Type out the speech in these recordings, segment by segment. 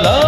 la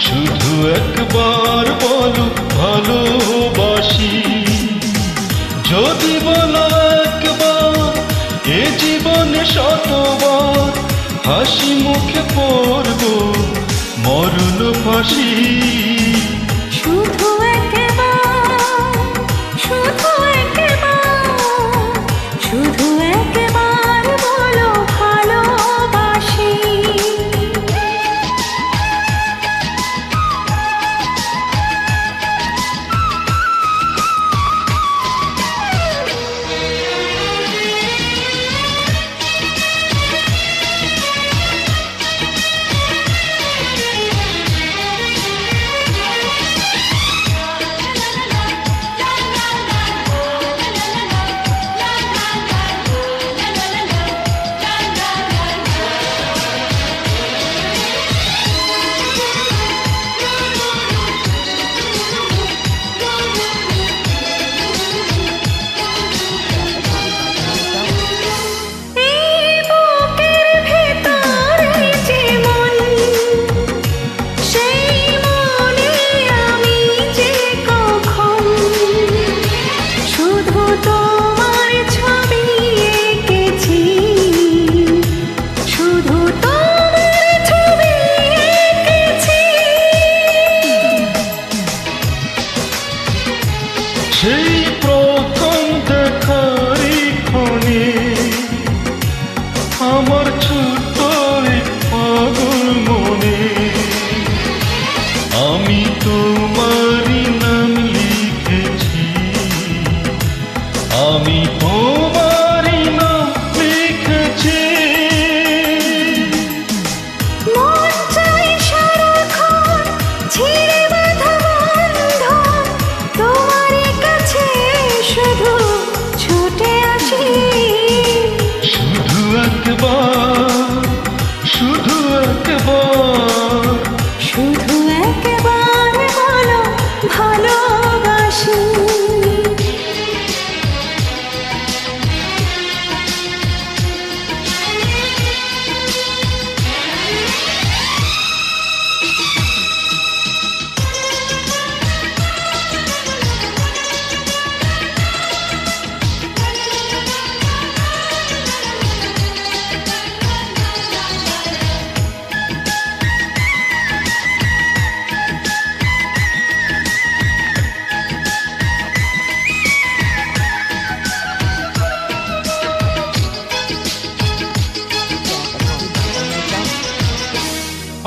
শুধু একবার বলো ভালোবাসি। যদি বলো একবার, এ জীবনে শতবার হাসি মুখে পড়ব, মরণ ফাঁসি।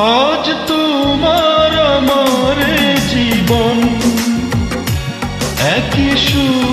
আজ তোমার আমার জীবন। একই সুর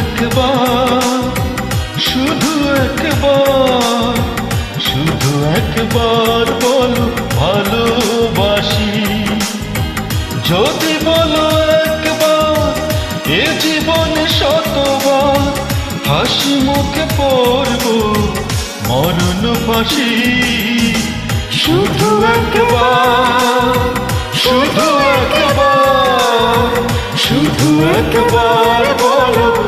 একবার শুধু একবার শুধু বলো ভালোবাসি। যদি বলো হাসি মুখে পড়ব মরণ ফাঁসি। শুধু শুধু শুধু একবার বলো